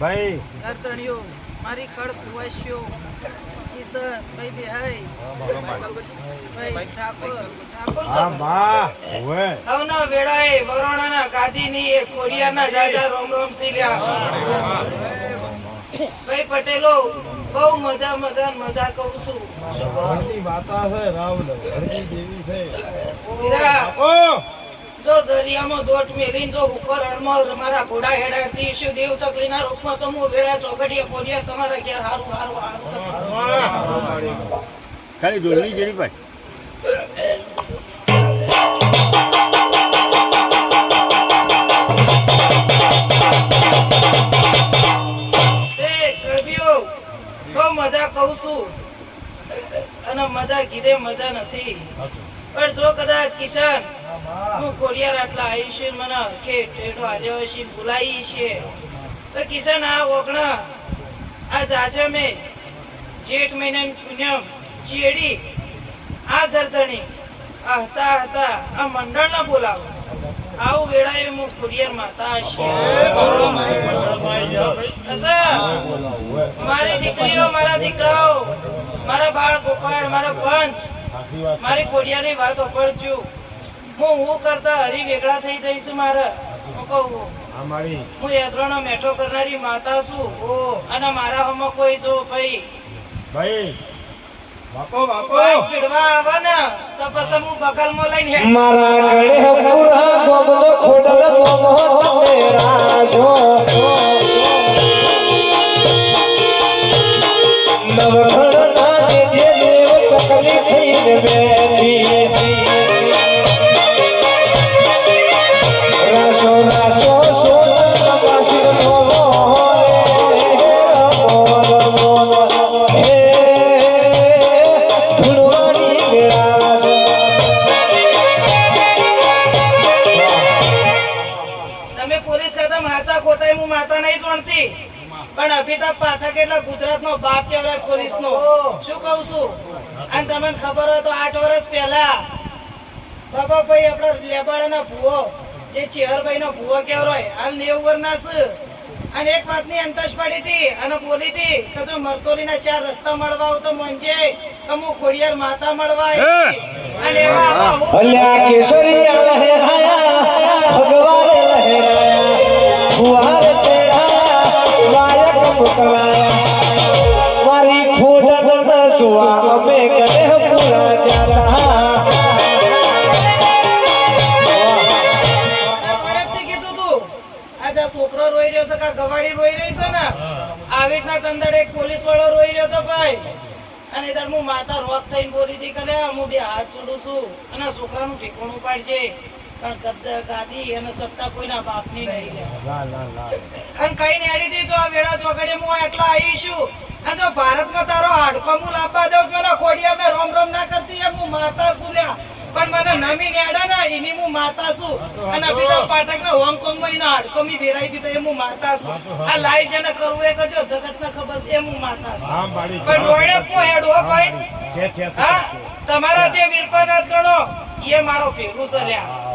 ભાઈ. કરતણીઓ મારી કળ કુવાશ્યો કિશન ભાઈ દેહાઈ ભાઈ ઠાકોર ઠાકોર હા બા ઓવે. હવના વેળાએ વરોણાના ગાદીની એ કોડિયાના જાજા રોમ રોમ સીલ્યા ભાઈ પટેલો બહુ મજા મજા મજા કહું છું. ઘરની માતા છે રાવલ ઘરની દેવી છે. ઓ! દરિયામાં દોટ મેલીને જો ઉપર અણમાં મારા ઘોડા હેડાડતી ઈશુ દેવ ચકલીના રૂપમાં તો હું વેળા ચોકડીએ ખોડિયા તમારા ઘેર હારું હારું હારું. ખાલી ડોલની જેની ભાઈ. મજા કહું છું. અને મજા કીધે મજા નથી. પણ જો કદાચ કિશન હું ખોડિયાર આટલા આયુષ્ય મને હરખે ટેઢો હાલ્યો છે બોલાઈ છે. તો કિશન, આ ઓગણા, આ જાજે મેં જેઠ મહિનાની પૂનમ ચેડી, આ ગરદણી આ હતા હતા, આ મંડળને બોલાવો. આવું વેળાએ હું ખોડિયાર માતા છે મારી દીકરીઓ, મારા દીકરાઓ, મારા બાળ ગોપાળ મારો પંચ, મારી ખોડિયાની વાત ઓપડજો હું હું કરતા હરી વેગળા થઈ જઈશ મારે. હું કહું આ મારી. હું યાત્રાનો મેઠો કરનારી માતા છું. અને મારા હમ કોઈ જો ભાઈ. ભાઈ બાપો બાપો પીડવા આવે ને તો પછી હું બગલમાં લઈને મારા ગળે પુરા ખોડલ ના દેવ ચકલી હું માતા પણ અભિતાભ પાઠક એટલે ગુજરાતનો બાપ કહેવાય પોલીસનો. શું કઉ છું? અને તમને ખબર હોય તો આઠ વર્ષ પહેલા બાબાભાઈ લેબાડા ના ભૂવો જે ચેહરભાઈ નો ભૂવો કેવરો હાલ નેવું વર્ષના છે. અને એક વાતની અંતશ પડી હતી અને બોલી હતી કે જો મરતોલીના ચાર રસ્તા મળવા આવું તો મંજે તો હું ખોડિયાર માતા મળવા અને એવા કેસરિયા ભગવાન મારી ખોડલ ન અમે ગલે પૂરા જાતા. કીધું તું આજે છોકરો રોઈ રહ્યો છે, કે ગવાડી રોઈ રહી છે ને, આવી રીતના તંદડ એક પોલીસ વાળો રોઈ રહ્યો તો ભાઈ. અને ઇધર હું માતા રોક થઈને બોલી હતી કે હું બે હાથ છોડું છું. અને છોકરાનું ઠેકાણું પાડજે પણ ગાદી અને સત્તા કોઈના બાપની નહીં લે. લા લા લા અને કઈ નેડી દી તો આ વેળા ચોકડે હું આટલા આવી અને જો ભારતમાં તારો હાડકો હું લાવવા દઉં મને ખોડિયારને રોમ રોમ ના કરતી એમ હું માતા છું લ્યા. પણ મને નમી નેડા ને એની હું માતા છું. અને અભિતાભ પાઠક ને હોંગકોંગમાં એના હાડકો મી ભેરાઈ દીધો એ હું માતા છું. આ લાઈવ જેને કરવું એ કરજો જગત ને ખબર છે એમ હું માતા છું. પણ ડોળે હું હેડો ભાઈ. કે કે હા તમારા જે વીરપાનાથ ગણો એ મારો ભેગું છે લ્યા.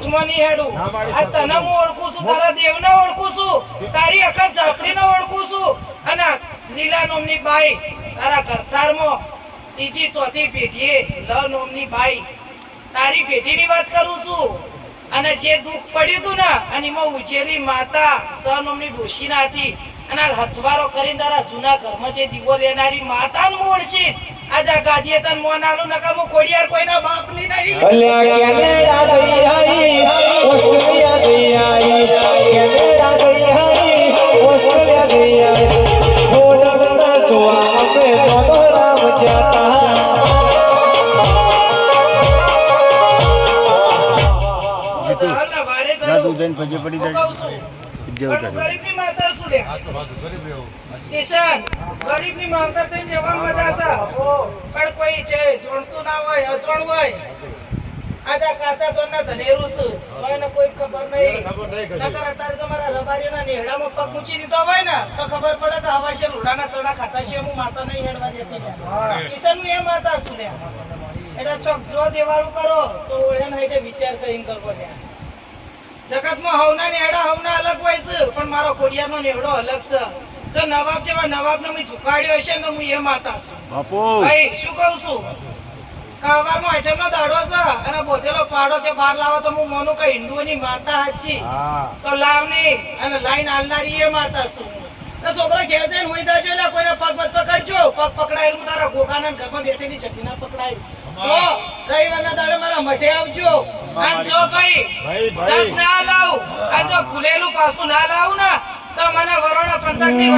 તારા નહીં હેડું. ના ઓળખું છું અખત અને લીલા નોમની બાઈ તારા કરતાર ત્રીજી ચોથી પેઢીએ લ નોમની બાઈ તારી પેઢીની વાત કરું છું. અને જે દુઃખ પડ્યું હતું ને અને એમાં ઉજેલી માતા સ સનોમની ડોશીના હતી અને આ હથવારો કરીને તારા જૂના ઘરમાં જે દીવો લેનારી માતાનું મૂળ છે આજે આ ગાદીએ તન મોનાલો નકા હું ખોડિયાર કોઈના બાપની નહીં અલ્યા કેનેડા ગઈ આઈ ઓસ્ટ્રેલિયા ગઈ આઈ કેનેડા ગઈ આઈ ઓસ્ટ્રેલિયા ગઈ આઈ ન જોવા તો રામ જાતા ના તું જઈને પછી પડી જાય જેવું કરે લે? કિશન, થઈને રહેવામાં મજા છે. પણ કોઈ છે જોણતું ના હોય અજોણ હોય આજે આ કાચા તોડના ધનેરું છે. કોઈને કોઈ ખબર નહીં નકર અત્યારે તમારા રબારીઓના નેહડામાં પગ મૂકી દીધો હોય ને તો ખબર પડે કે હવા છે લોડાના ચડા ખાતા છે હું માતા નહીં હેડવા દેતી કિશન હું એ માતા છું? એટલે ચોક જો દેવાળું કરો તો એને વિચાર કરીને કરવો લ્યા. જગતમાં હવના નેહડા હવના અલગ હોય છે પણ મારો ખોડિયારનો નેહડો અલગ છે. જો નવાબ જેવા નવાબને મેં ઝુકાડ્યો હશે તો હું એ માતા છું. બાપુ. ભાઈ શું કહું છું? કાવામાં આઈટમનો દાડો છે અને બોધેલો પાડો કે બહાર લાવો તો હું મોનું કે હિન્દુઓની માતા હાચી. તો લાવની અને લાઈન આલનારી એ માતા છું. તો છોકરો ઘેર જઈને હુઈ જાજો એટલે કોઈને પગ પગ પકડજો. પગ પકડાયેલું તારા ગોગાના ઘરમાં બેઠેલી શક્તિ ના પકડાયું જો રવિવારના દાડે મારા મઢે આવજો. અને જો ભાઈ દસ ના લાવું અને જો ભૂલેલું પાછું ના લાવું ને તો મને વરોણા પંથકની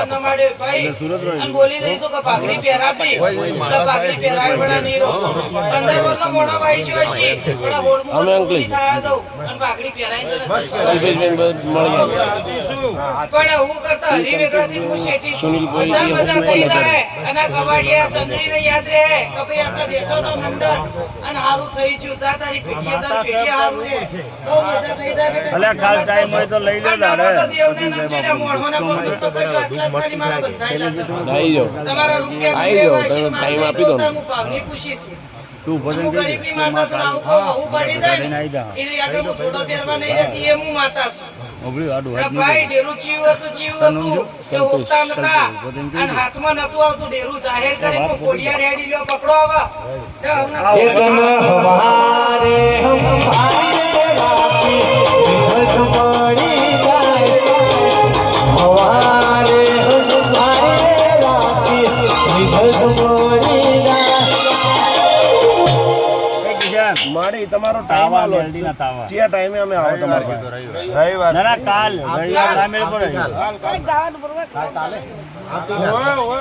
ન માડે ભાઈ. બોલી દઈશું કે પાઘડી પહેરાવી નહીં રહો. પંદર વર્ષનો છે. પાઘડી પણ હું કરતા હરી હું શેઠી કરી આ કબાડિયા ચંદ્રીને યાદ રહે કે ભાઈ આપણે બેઠો તો મંડળ. અને હારું થઈ ગયું. જા તારી પેટીએ દર પેટીએ હારું રહે. બહુ મજા થઈ જાય બેટા. અલ્યા ખાસ ટાઈમ હોય તો લઈ લે દાડે દેવને નમજીને મોઢાના પગ તો કરજો. આટલા જ ખાલી મારા જાઓ તમારા રૂપિયા આવી જાઓ, તમે ટાઈમ આપી દો ને. હું ભાવની પૂછીશ. તું ભજન કરી માતા છું, આવું કહું, આવું પડી જાય એટલે આગળ હું થોડો પહેરવા નહીં રહેતી, એ હું માતા છું. ઓબળી આડું હાથ ભાઈ ડેરું ચીયું હતું, ચીયું હતું. કે ઉગતા નતા. અને હાથમાં નતું આવતું ડેરું જાહેર કરીને કોડિયા રેડી લ્યો, પકડો આવા. એ હમણાં હવારે હમ ભાઈ વિધસ મળી જાય હવારે હમ ભાઈ રાતી વિધસ મળી માડી તમારો ટાઈમ આલો. મેલડીના તાવા. ચિયા ટાઈમે અમે આવો તમારે રવિવાર. ના ના કાલ. રવિવાર ના મેળ પડે. ઓય, ઓય.